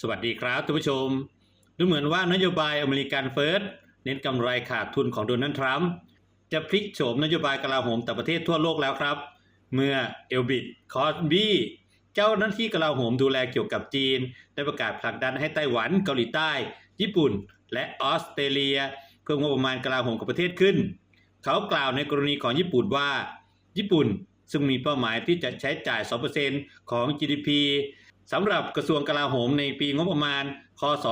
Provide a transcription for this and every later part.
สวัสดีครับท่านผู้ชม ดูเหมือนว่านโยบายอเมริกันเฟิร์สเน้นกำไรขาดทุนของโดนัลด์ทรัมป์จะพลิกโฉมนโยบายกลาโหมต่างประเทศทั่วโลกแล้วครับ เมื่อเอลบิดคอสบี้เจ้าหน้าที่กลาโหมดูแลเกี่ยวกับจีน ได้ประกาศผลักดันให้ไต้หวันเกาหลีใต้ ญี่ปุ่น และออสเตรเลีย เพิ่มงบประมาณกลาโหมของประเทศขึ้น เขากล่าวในกรณีของญี่ปุ่นว่า ญี่ปุ่นซึ่งมีเป้าหมายที่จะใช้จ่าย 2%ของ GDP สำหรับกระทรวงกลาโหมในปีงบประมาณ คศ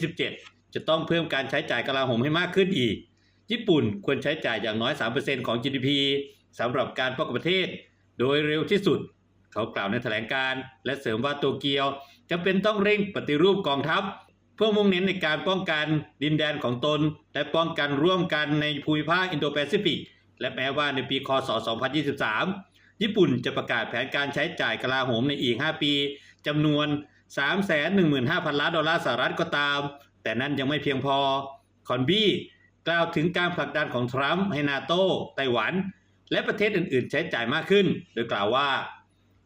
2027 จะต้องเพิ่มการใช้จ่ายกลาโหมให้มากขึ้นอีก ญี่ปุ่นควรใช้จ่ายอย่างน้อย 3%ของ GDP สำหรับการป้องกันประเทศ โดยเร็วที่สุด เขากล่าวในแถลงการและเสริมว่าโตเกียวจะเป็นต้องเร่งปฏิรูปกองทัพ เพื่อมุ่งเน้นในการป้องกันดินแดนของตน และป้องกันร่วมกันในภูมิภาคอินโดแปซิฟิกและแม้ว่าในปีคศ 2023 ญี่ปุ่นจะประกาศแผนการใช้จ่ายกลาโหมในอีก 5 ปี จำนวน 315,000 ล้านดอลลาร์สหรัฐก็ตาม แต่นั่นยังไม่เพียงพอ คอนบี้กล่าวถึงการผลักดันของทรัมป์ให้นาโตไต้หวัน และประเทศอื่นๆ ใช้จ่ายมากขึ้น โดยกล่าวว่า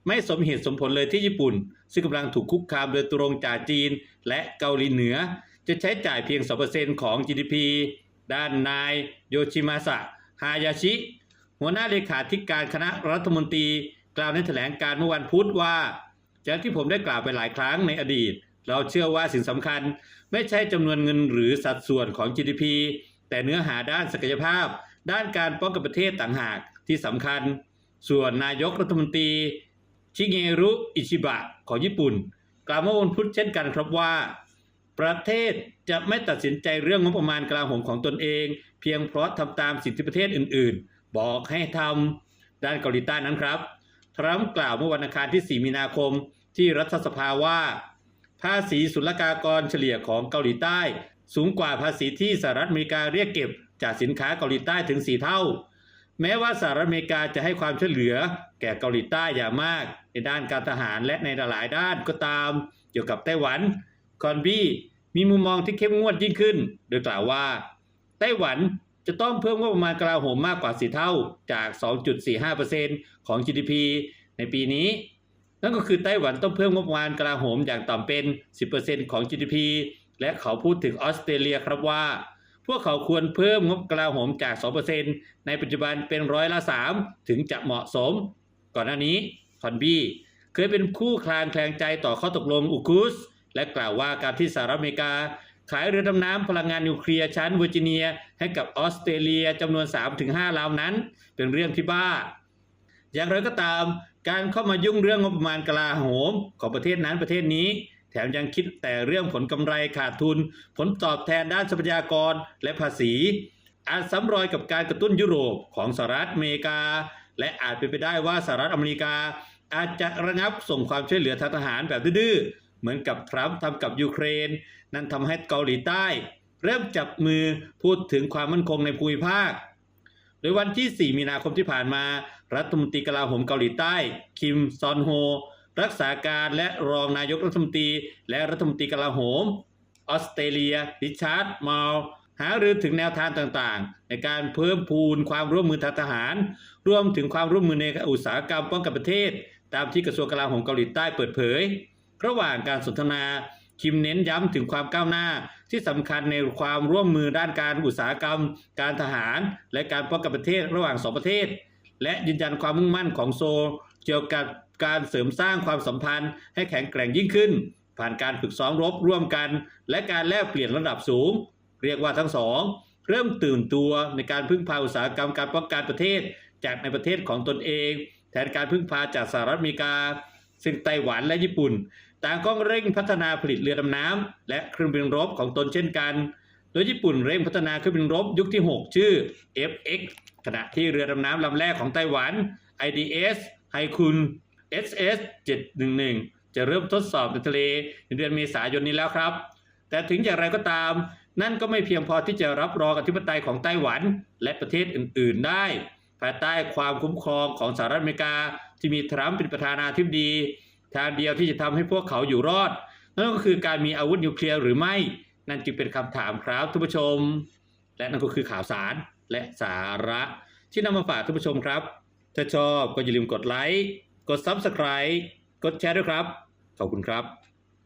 ไม่สมเหตุสมผลเลยที่ญี่ปุ่น ซึ่งกำลังถูกคุกคามโดยตรงจากจีนและเกาหลีเหนือ จะใช้จ่ายเพียง 2%ของ GDP ด้านนายโยชิมาสะฮายาชิ หัวหน้าเลขาธิการคณะรัฐมนตรี กล่าวในแถลงการเมื่อวันพุธว่า จากที่ผมได้กล่าวไปหลายครั้งในอดีต เราเชื่อว่าสิ่งสำคัญ ไม่ใช่จำนวนเงินหรือสัดส่วนของ GDP แต่เนื้อหาด้านศักยภาพ ด้านการป้องกันประเทศต่างหากที่สำคัญ ส่วนนายกรัฐมนตรี ชิเงรุอิชิบะของญี่ปุ่น กล่าวเมื่อวันพุธเช่นกันครับว่า ประเทศจะไม่ตัดสินใจเรื่องงบประมาณกลาโหมของตนเอง เพียงเพราะทำตามสิ่งที่ประเทศอื่น ๆ บอกให้ทำด้านเกาหลีใต้นั้นครับ ทรัมป์กล่าวเมื่อวันอังคารที่ 4 มีนาคมที่รัฐสภาว่า ภาษีศุลกากรเฉลี่ยของเกาหลีใต้ สูงกว่าภาษีที่สหรัฐอเมริกาเรียกเก็บจากสินค้าเกาหลีใต้ถึง 4 เท่า แม้ว่าสหรัฐอเมริกาจะให้ความช่วยเหลือแก่เกาหลีใต้อย่างมาก ในด้านการทหารและในหลายด้านก็ตาม เกี่ยวกับไต้หวันคอนบี้มีมุมมองที่เข้มงวดยิ่งขึ้น โดยกล่าวว่า ไต้หวัน จะต้องเพิ่มงบประมาณกลาโหมมากกว่า4เท่าจาก 2.45%ของ GDP ในปีนี้ นั่นก็คือไต้หวันต้องเพิ่มงบประมาณกลาโหมอย่างต่ำเป็น 10%ของ GDP และเขาพูดถึงออสเตรเลียครับว่า พวกเขาควรเพิ่มงบกลาโหมจาก 2%ในปัจจุบันเป็นร้อยละ 3 ถึงจะเหมาะสม ก่อนหน้านี้คอนบี้เคยเป็นคู่คลางแคลงใจต่อข้อตกลงอุกุสและกล่าวว่าการที่สหรัฐอเมริกา ขายเรือดำน้ำพลังงานนิวเคลียร์ชั้นเวอร์จิเนีย ให้กับออสเตรเลียจำนวน 3-5ลำนั้น เป็นเรื่องที่บ้า อย่างไรก็ตาม การเข้ามายุ่งเรื่องงบประมาณกลาโหม ของประเทศนั้นประเทศนี้ แถมยังคิดแต่เรื่องผลกำไรขาดทุน ผลตอบแทนด้านทรัพยากรและภาษี อาจซ้ำรอยกับการกระตุ้นยุโรปของสหรัฐอเมริกา และอาจเป็นไปได้ว่าสหรัฐอเมริกา อาจจะระงับส่งความช่วยเหลือทางทหารแบบดื้อ เหมือนกับทรัมป์ทำกับยูเครน นั่นทำให้เกาหลีใต้ เริ่มจับมือพูดถึงความมั่นคงในภูมิภาค โดยวันที่ 4 มีนาคมที่ผ่านมา รัฐมนตรีกลาโหมเกาหลีใต้ คิมซอนโฮ รักษาการและรองนายกรัฐมนตรี และรัฐมนตรีกลาโหม ออสเตรเลียริชาร์ดมาลหารือถึงแนวทางต่างๆ ในการเพิ่มพูนความร่วมมือทางทหาร รวมถึงความร่วมมือในอุตสาหกรรมป้องกันประเทศ ตามที่กระทรวงกลาโหมเกาหลีใต้เปิดเผย ระหว่างการสนทนาคิมเน้นย้ำถึงความก้าวหน้าที่สำคัญในความร่วมมือด้านการอุตสาหกรรม การทหาร และการป้องกันประเทศระหว่างสองประเทศ และยืนยันความมุ่งมั่นของโซลเกี่ยวกับการเสริมสร้างความสัมพันธ์ให้แข็งแกร่งยิ่งขึ้น ผ่านการฝึกซ้อมรบร่วมกัน และการแลกเปลี่ยนระดับสูง เรียกว่าทั้งสองเริ่มตื่นตัวในการพึ่งพาอุตสาหกรรมการป้องกันประเทศ จากในประเทศของตนเอง แทนการพึ่งพาจากสหรัฐอเมริกา ซึ่งไต้หวันและญี่ปุ่น ต่างก็เร่งพัฒนาผลิตเรือดำน้ำและเครื่องบินรบของตนเช่นกัน โดยญี่ปุ่นเร่งพัฒนาเครื่องบินรบยุคที่ 6 ชื่อ FX ขณะที่เรือดำน้ำลำแรกของไต้หวัน IDS ไฮคุน SS 711 จะเริ่มทดสอบในทะเลในเดือนเมษายนนี้แล้วครับ แต่ถึงอย่างไรก็ตาม นั่นก็ไม่เพียงพอที่จะรับรองอธิปไตยของไต้หวันและประเทศอื่น ๆ ได้ ภายใต้ความคุ้มครองของสหรัฐอเมริกา ที่มีทรัมป์เป็นประธานาธิบดี ทางเดียวที่จะทำให้พวกเขาอยู่รอด นั่นก็คือการมีอาวุธนิวเคลียร์หรือไม่ นั่นจึงเป็นคำถามครับท่านผู้ชม และนั่นก็คือข่าวสารและสาระที่นำมาฝากท่านผู้ชมครับ ถ้าชอบก็อย่าลืมกดไลค์ กด Subscribe กดแชร์ด้วยครับ ขอบคุณครับ